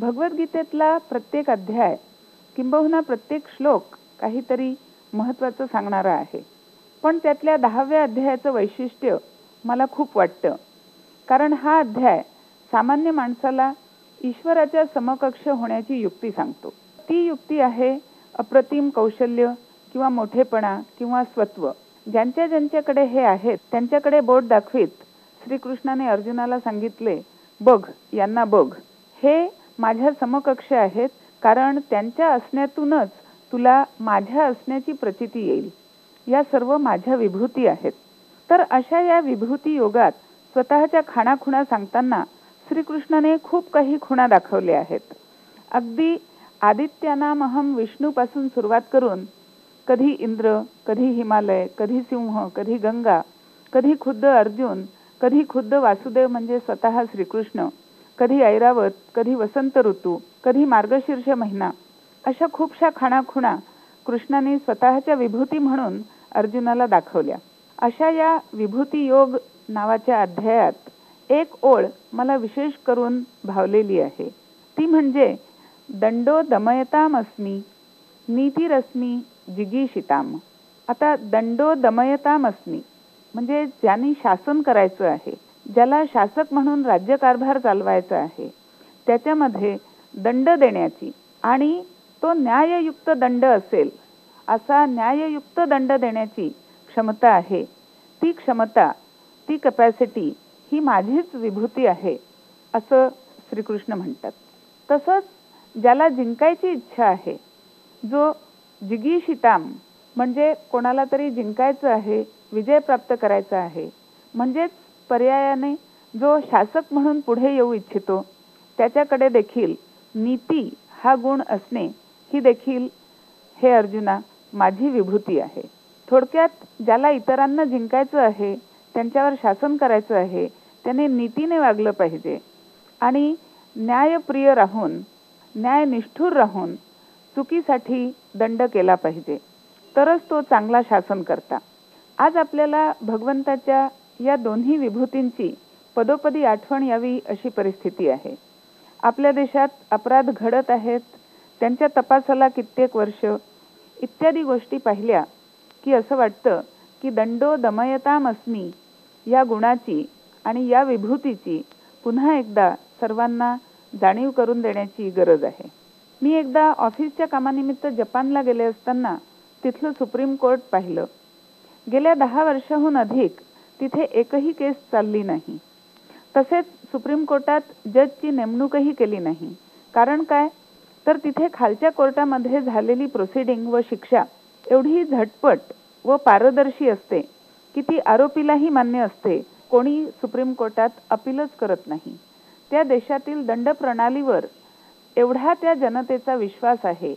भगवद्गीतेतला प्रत्येक अध्याय किंबहुना प्रत्येक श्लोक काहीतरी महत्वाचं सांगणारा आहे. पण त्यातल्या दहाव्या अध्यायाचं वैशिष्ट्य मला खूप वाटतं. कारण हा अध्याय सामान्य माणसाला ईश्वराच्या समकक्ष होण्याची युक्ती सांगतो. ती युक्ती आहे अप्रतिम कौशल्य किंवा मोठेपणा किंवा स्वत्व. ज्यांच्या ज्यांच्याकडे हे आहेत त्यांच्याकडे बोट दाखवीत श्रीकृष्णाने अर्जुनाला सांगितले बघ यांना बघ. हे माझ्या समकक्ष आहेत कारण त्यांच्या असण्यातूनच तुला माझ्या असण्याची प्रचिती येईल. या सर्व माझ्या विभूती आहेत. तर अशा या विभूती योगात स्वतःच्या खाणाखुणा सांगताना श्रीकृष्णाने खूप काही खुणा दाखवल्या आहेत. अगदी आदित्यानामहम विष्णूपासून सुरुवात करून कधी इंद्र कधी हिमालय कधी सिंह कधी गंगा कधी खुद्द अर्जुन कधी खुद्द वासुदेव म्हणजे स्वतः श्रीकृष्ण कधी ऐरावत कधी वसंत ऋतू कधी मार्गशीर्ष महिना अशा खूपशा खाणाखुणा कृष्णाने स्वतःच्या विभूती म्हणून अर्जुनाला दाखवल्या. अशा या विभूती योग नावाच्या अध्यायात एक ओळ मला विशेष करून भावलेली आहे. ती म्हणजे दंडो दमयतामस्मी नीतिरश्मी जिगीशिताम आता दंडो दमयतामस्मी म्हणजे ज्यांनी शासन करायचं आहे ज्याला शासक म्हणून राज्यकारभार चालवायचा आहे त्याच्यामध्ये दंड देण्याची आणि तो न्याययुक्त दंड असेल असा न्याययुक्त दंड देण्याची क्षमता आहे. ती क्षमता ती कपॅसिटी ही माझीच विभूती आहे असं श्रीकृष्ण म्हणतात. तसंच ज्याला जिंकायची इच्छा आहे जो जिगीशिताम म्हणजे कोणाला तरी जिंकायचं आहे विजय प्राप्त करायचा आहे म्हणजेच पर्यायाने जो शासक म्हणून पुढे येऊ इच्छितो त्याच्याकडे देखील नीती हा गुण असणे ही देखील हे अर्जुना माझी विभूती आहे. थोडक्यात ज्याला इतरांना जिंकायचं आहे त्यांच्यावर शासन करायचं आहे त्याने नीतीने वागलं पाहिजे. आणि न्यायप्रिय राहून न्यायनिष्ठूर राहून चुकीसाठी दंड केला पाहिजे. तरच तो चांगला शासन करता. आज आपल्याला भगवंताच्या या दोन्ही विभूतींची पदोपदी आठवण यावी अशी परिस्थिती आहे. आपल्या देशात अपराध घडत आहेत त्यांच्या तपासाला कित्येक वर्ष इत्यादी गोष्टी पाहिल्या की असं वाटतं की दंडो दमयतामस्मी या गुणाची आणि या विभूतीची पुन्हा एकदा सर्वांना जाणीव करून देण्याची गरज आहे. मी एकदा ऑफिसच्या कामानिमित्त जपानला गेले असताना तिथलं सुप्रीम कोर्ट पाहिलं. गेल्या दहा वर्षाहून अधिक तिथे एकही केस चालली नाही. तसेच सुप्रीम कोर्टात जजची नेमणूकही केली नाही. कारण काय? तर तिथे खालच्या कोर्टामध्ये झालेली प्रोसिडिंग व शिक्षा एवढी झटपट व पारदर्शी असते की ती आरोपीलाही मान्य असते. कोणी सुप्रीम कोर्टात अपीलच करत नाही. त्या देशातील दंड प्रणालीवर एवढा त्या जनतेचा विश्वास आहे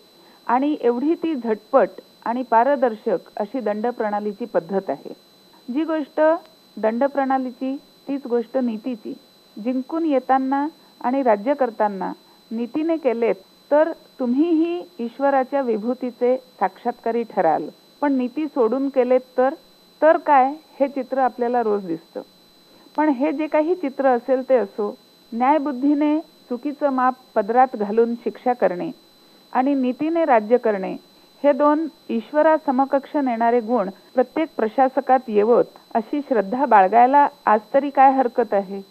आणि एवढी ती झटपट आणि पारदर्शक अशी दंड प्रणालीची पद्धत आहे. जी गोष्ट दंड प्रणालीची तीच गोष्ट नीतीची. जिंकून येताना आणि राज्य करताना नीतीने केलेत तर तुम्हीही ईश्वराच्या विभूतीचे साक्षात्कारी ठराल. पण नीती सोडून केलेत तर तर काय हे चित्र आपल्याला रोज दिसतं. पण हे जे काही चित्र असेल ते असो न्यायबुद्धीने चुकीचं माप पदरात घालून शिक्षा करणे आणि नीतीने राज्य करणे हे दोन ईश्वरा समकक्ष नेणारे गुण प्रत्येक प्रशासकात येवोत अशी श्रद्धा बाळगायला आज तरी काय हरकत आहे?